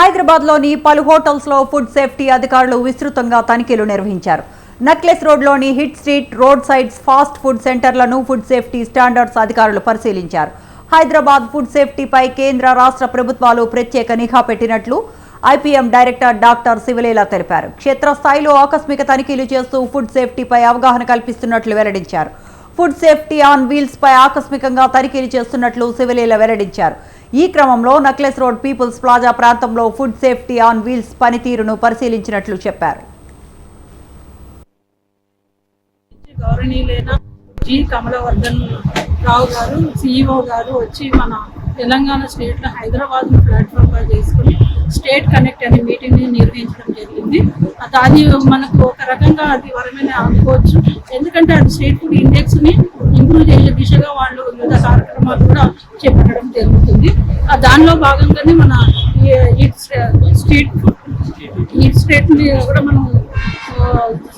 హైదరాబాద్లోని పలు హోటల్స్లో ఫుడ్ సేఫ్టీ అధికారులు విస్తృతంగా తనిఖీలు నిర్వహించారు. నక్లెస్ రోడ్లోని hit street road sides fast food సెంటర్లను food safety standards అధికారులు పరిశీలించారు. హైదరాబాద్ ఫుడ్ సేఫ్టీపై కేంద్ర రాష్ట్ర ప్రభుత్వాలు ప్రత్యేక నిఘా పెట్టినట్లు ఐపీఎం డైరెక్టర్ డాక్టర్ శివలీల తెలిపారు. క్షేత్రస్థాయిలో ఆకస్మిక తనిఖీలు చేస్తూ ఫుడ్ సేఫ్టీపై అవగాహన కల్పిస్తున్నట్లు వెల్లడించారు. ఫుడ్ సేఫ్టీ ఆన్ వీల్స్ పై ఆకస్మికంగా తనిఖీలు చేస్తున్నట్లు శివలీల వెల్లడించారు. ఈ క్రమంలో నక్లెస్ రోడ్ పీపుల్స్ ప్లాజా ప్రాంతంలో ఫుడ్ సేఫ్టీ ఆన్ వీల్స్ పనితీరును పరిశీలించినట్లు చెప్పారు. గౌరవనీయులైన జి. కమలవర్ధన్ రావు గారు సిఇఓ గారు వచ్చి మన తెలంగాణ స్టేట్లో హైదరాబాద్ ప్లాట్ఫామ్గా చేసుకుని స్టేట్ కనెక్ట్ అనే మీటింగ్ని నిర్వహించడం జరిగింది. అది మనకు ఒక రకంగా అది వరమైన అనుకోవచ్చు. ఎందుకంటే అది స్టేట్ ఫుడ్ ఇండెక్స్ని ఇంప్రూవ్ చేసే దిశగా వాళ్ళు వివిధ కార్యక్రమాలు కూడా చేపట్టడం జరుగుతుంది. దానిలో భాగంగానే మన ఈ స్ట్రీట్ ఈ స్టేట్ని కూడా మనం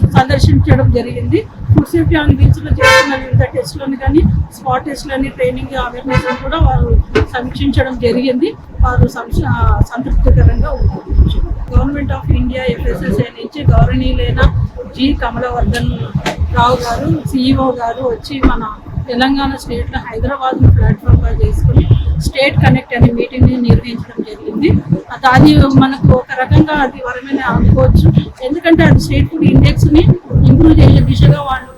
సందర్శించడం జరిగింది. ఫుడ్ సేఫ్టీ ఆన్ బీచ్లో చేస్తున్న వివిధ టెస్ట్లను కానీ స్పాట్ టెస్ట్లని ట్రైనింగ్ అవేర్నెస్ కూడా వారు సమీక్షించడం జరిగింది. వారు సంక్ష- సంతృప్తికరంగా ఉన్నారు. గవర్నమెంట్ ఆఫ్ ఇండియా ఎఫ్ఎస్ఎస్ఐ నుంచి గౌరవనీయులైన జి. కమలవర్ధన్ రావు గారు సిఇఓ గారు వచ్చి మన తెలంగాణ స్టేట్లో హైదరాబాద్ ప్లాట్ఫామ్గా చేసుకుని స్టేట్ కనెక్ట్ అనే మీటింగ్ని నిర్వహించడం జరిగింది. అది మనకు ఒక రకంగా అది వరమైన అనుకోవచ్చు. ఎందుకంటే అది స్టేట్ ఫుడ్ ఇండెక్స్ని ఇంప్రూవ్ చేసే దిశగా వాళ్ళు